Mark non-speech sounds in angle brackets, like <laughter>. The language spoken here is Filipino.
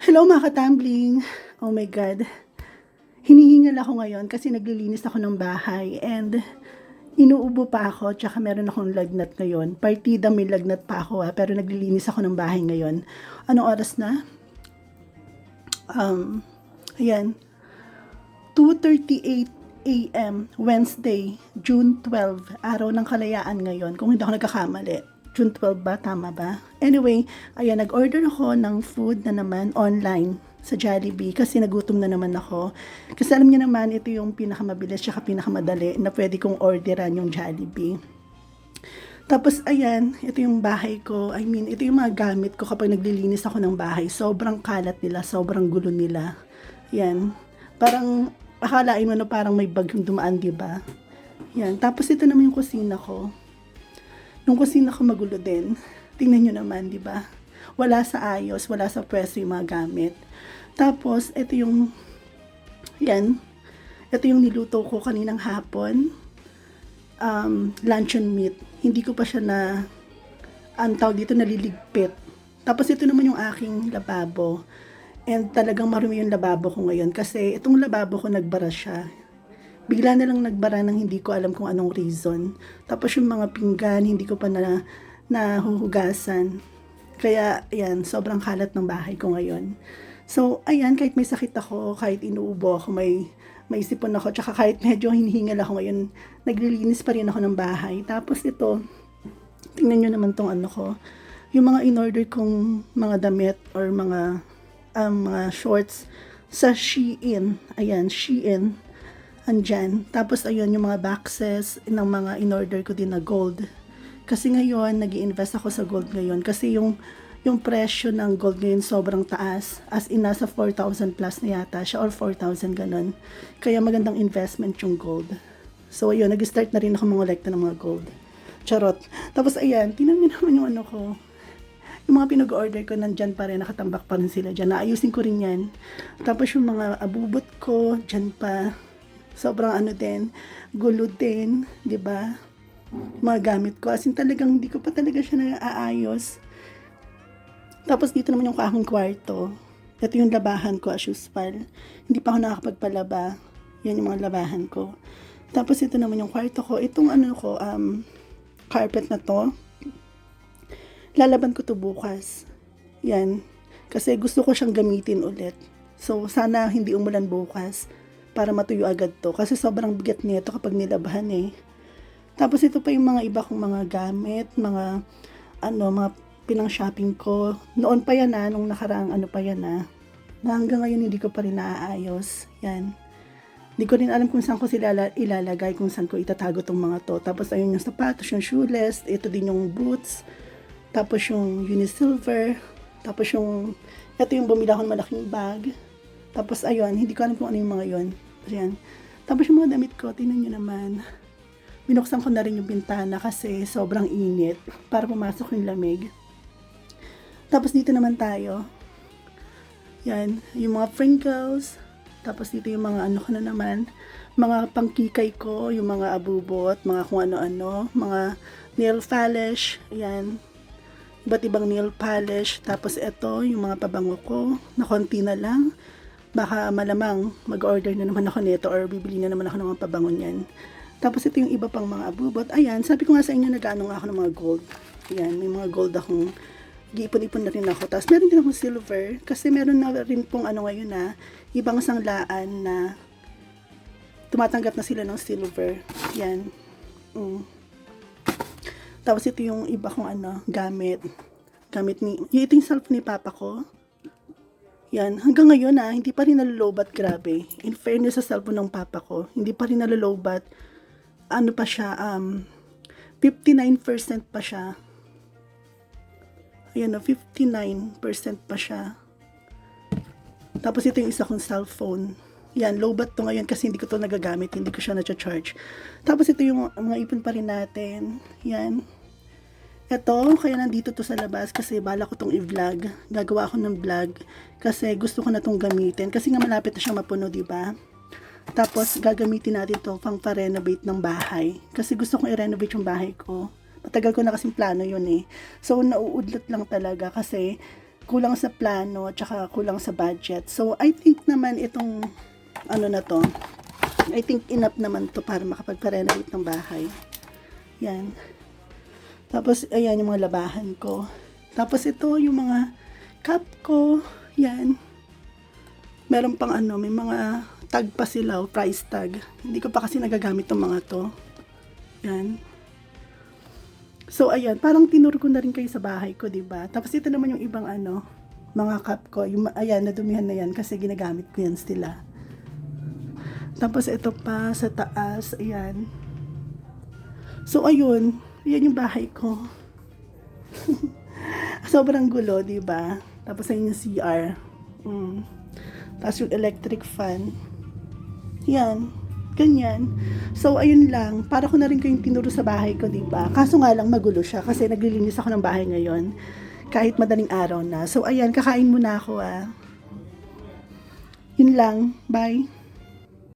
Hello mga katambling! Oh my God. Hinihingal ako ngayon kasi naglilinis ako ng bahay and inuubo pa ako tsaka meron akong lagnat ngayon. Partida may lagnat pa ako ha, pero naglilinis ako ng bahay ngayon. Anong oras na? Um, ayan. 2.38 a.m. Wednesday, June 12, araw ng kalayaan ngayon. Kung hindi ako nagkakamali. June 12 ba? Tama ba? Anyway, ayan, nag-order ako ng food na naman online sa Jollibee kasi nagutom na naman ako. Kasi alam niyo naman, ito yung pinakamabilis at pinakamadali na pwede kong orderan yung Jollibee. Tapos, ayan, ito yung bahay ko. I mean, ito yung mga gamit ko kapag naglilinis ako ng bahay. Sobrang kalat nila, sobrang gulo nila. Yan. Parang, akalain mo na parang may bagyong dumaan, di ba? Yan. Tapos, ito naman yung kusina ko. Yung kusina ko magulo din. Tingnan nyo naman, di ba? Wala sa ayos, wala sa pwesto yung mga gamit. Tapos, ito yung, yan, ito yung niluto ko kaninang hapon. Um, luncheon meat. Hindi ko pa siya na, ang tawag dito, naliligpit. Tapos, ito naman yung aking lababo. And talagang marumi yung lababo ko ngayon kasi itong lababo ko nagbara siya bigla na lang nagbara ng hindi ko alam kung anong reason. Tapos yung mga pinggan, hindi ko pa na nahuhugasan. Kaya, ayan, sobrang kalat ng bahay ko ngayon. So, ayan, kahit may sakit ako, kahit inuubo ako, may, may sipon ako, tsaka kahit medyo hinihingal ako ngayon, naglilinis pa rin ako ng bahay. Tapos ito, tingnan nyo naman tong ano ko, yung mga in-order kong mga damit or mga, um, mga shorts sa Shein. Ayan, Shein andyan. Tapos ayun yung mga boxes ng mga in-order ko din na gold. Kasi ngayon, nag invest ako sa gold ngayon. Kasi yung, yung presyo ng gold ngayon sobrang taas. As in, nasa 4,000 plus na yata siya or 4,000 ganun. Kaya magandang investment yung gold. So ayun, nag-start na rin ako mangolekta ng mga gold. Charot. Tapos ayan, tinan niyo <laughs> naman yung ano ko. Yung mga pinag-order ko, nandyan pa rin, nakatambak pa rin sila dyan. Naayusin ko rin yan. Tapos yung mga abubot ko, dyan pa sobrang ano din, gulo din, 'di ba? Mga gamit ko. As in talagang hindi ko pa talaga siya naaayos. Tapos dito naman yung aking kwarto. Ito yung labahan ko as usual. Hindi pa ako nakakapagpalaba. Yan yung mga labahan ko. Tapos ito naman yung kwarto ko. Itong ano ko, um, carpet na to. Lalaban ko to bukas. Yan. Kasi gusto ko siyang gamitin ulit. So, sana hindi umulan bukas para matuyo agad to. Kasi sobrang bigat nito kapag nilabahan eh. Tapos ito pa yung mga iba kong mga gamit, mga ano, mga pinang shopping ko. Noon pa yan na, nung nakaraang ano pa yan na. Na hanggang ngayon hindi ko pa rin naaayos. Yan. Hindi ko rin alam kung saan ko sila ilalagay, kung saan ko itatago tong mga to. Tapos ayun yung sapatos, yung shoeless, ito din yung boots, tapos yung unisilver, tapos yung, ito yung bumila akong malaking bag. Tapos ayun, hindi ko alam kung ano yung mga yon. Ayan. Tapos yung mga damit ko, tingnan nyo naman. Binuksan ko na rin yung bintana kasi sobrang init para pumasok yung lamig. Tapos dito naman tayo. Yan, yung mga sprinkles. Tapos dito yung mga ano ko na naman. Mga pangkikay ko, yung mga abubot, mga kung ano-ano. Mga nail polish. Ayan. Iba't ibang nail polish. Tapos ito, yung mga pabango ko. Na konti na lang baka malamang mag-order na naman ako nito or bibili na naman ako ng mga pabangon yan. Tapos ito yung iba pang mga abubot. Ayan, sabi ko nga sa inyo, nag-ano nga ako ng mga gold. Ayan, may mga gold akong giipon-ipon na rin ako. Tapos meron din akong silver. Kasi meron na rin pong ano ngayon na ibang sanglaan na tumatanggap na sila ng silver. Yan. Mm. Tapos ito yung iba kong ano, gamit. Gamit ni, yung ito yung self ni papa ko. Yan, hanggang ngayon ah, hindi pa rin nalolobat grabe. In fairness sa cellphone ng papa ko, hindi pa rin nalolobat. Ano pa siya, um, 59% pa siya. Ayan na, 59% pa siya. Tapos ito yung isa kong cellphone. Yan, lowbat to ngayon kasi hindi ko to nagagamit, hindi ko siya na-charge. Tapos ito yung mga ipon pa rin natin. Yan. Ito, kaya nandito to sa labas kasi bala ko tong i-vlog. Gagawa ako ng vlog kasi gusto ko na tong gamitin. Kasi nga malapit na siya mapuno, di ba? Tapos gagamitin natin to pang pa-renovate ng bahay. Kasi gusto kong i-renovate yung bahay ko. Matagal ko na kasing plano yun eh. So, nauudlot lang talaga kasi kulang sa plano, tsaka kulang sa budget. So, I think naman itong, ano na to, I think enough naman to para makapagpa-renovate ng bahay. Yan. Tapos, ayan yung mga labahan ko. Tapos, ito yung mga cup ko. Yan. Meron pang ano, may mga tag pa sila, o price tag. Hindi ko pa kasi nagagamit tong mga to. Yan. So, ayan, parang tinuro ko na rin kayo sa bahay ko, di ba? Tapos ito naman yung ibang ano, mga cup ko. Yung, ayan, nadumihan na yan kasi ginagamit ko yan sila. Tapos ito pa sa taas, ayan. So, ayun, yan yung bahay ko. <laughs> Sobrang gulo, di ba? Tapos ayun yung CR. Mm. Tapos yung electric fan. Yan. Ganyan. So, ayun lang. Para ko na rin kayong tinuro sa bahay ko, di ba? Kaso nga lang magulo siya kasi naglilinis ako ng bahay ngayon. Kahit madaling araw na. So, ayan. Kakain muna ako, ah. Yun lang. Bye.